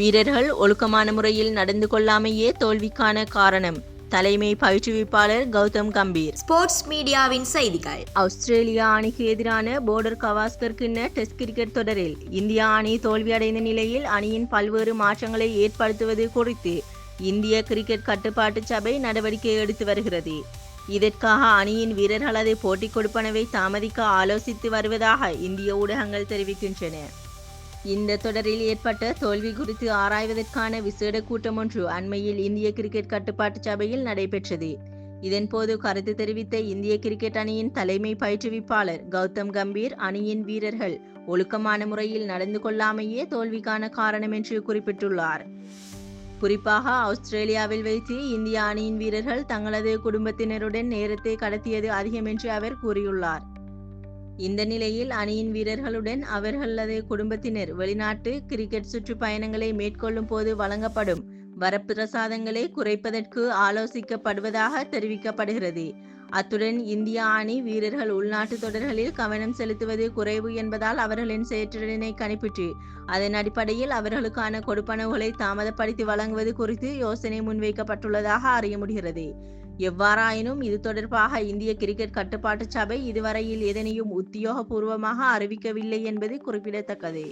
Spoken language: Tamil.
வீரர்கள் ஒழுக்கமான முறையில் நடந்து கொள்ளாமையே தோல்விக்கான காரணம். தலைமை பயிற்றுவிப்பாளர் கௌதம் கம்பீர். ஸ்போர்ட்ஸ் மீடியாவின் செய்திகள். ஆஸ்திரேலியா அணிக்கு எதிரான போர்டர் கவாஸ்கர் கிண்ண டெஸ்ட் கிரிக்கெட் தொடரில் இந்தியா அணி தோல்வியடைந்த நிலையில் அணியின் பல்வேறு மாற்றங்களை ஏற்படுத்துவது குறித்து இந்திய கிரிக்கெட் கட்டுப்பாட்டு சபை நடவடிக்கை எடுத்து வருகிறது. இதற்காக அணியின் வீரர்களது போட்டிக் கொடுப்பனவை தாமதிக்க ஆலோசித்து வருவதாக இந்திய ஊடகங்கள் தெரிவிக்கின்றன. இந்த தொடரில் ஏற்பட்ட தோல்வி குறித்து ஆராய்வதற்கான விசேட கூட்டம் ஒன்று அண்மையில் இந்திய கிரிக்கெட் கட்டுப்பாட்டு சபையில் நடைபெற்றது. இதன்போது கருத்து தெரிவித்த இந்திய கிரிக்கெட் அணியின் தலைமை பயிற்றுவிப்பாளர் கௌதம் கம்பீர் அணியின் வீரர்கள் ஒழுக்கமான முறையில் நடந்து கொள்ளாமையே தோல்விக்கான காரணம் என்று குறிப்பிட்டுள்ளார். குறிப்பாக ஆஸ்திரேலியாவில் வைத்து இந்திய அணியின் வீரர்கள் தங்களது குடும்பத்தினருடன் நேரத்தை கடத்தியது அதிகம் என்று அவர் கூறியுள்ளார். இந்த நிலையில் அணியின் வீரர்களுடன் அவர்களது குடும்பத்தினர் வெளிநாட்டு கிரிக்கெட் சுற்றுப்பயணங்களை மேற்கொள்ளும் போது வழங்கப்படும் வரப்பிரசாதங்களை குறைப்பதற்கு ஆலோசிக்கப்படுவதாக தெரிவிக்கப்படுகிறது. அத்துடன் இந்திய அணி வீரர்கள் உள்நாட்டு தொடர்களில் கவனம் செலுத்துவது குறைவு என்பதால் அவர்களின் செயற்றிறனை கணிப்பிட்டு அதன் அடிப்படையில் அவர்களுக்கான கொடுப்பனவுகளை தாமதப்படுத்தி வழங்குவது குறித்து யோசனை முன்வைக்கப்பட்டுள்ளதாக அறிய முடிகிறது. எவ்வாறாயினும் இது தொடர்பாக இந்திய கிரிக்கெட் கட்டுப்பாட்டு சபை இதுவரையில் எதனையும் உத்தியோகபூர்வமாக அறிவிக்கவில்லை என்பது குறிப்பிடத்தக்கது.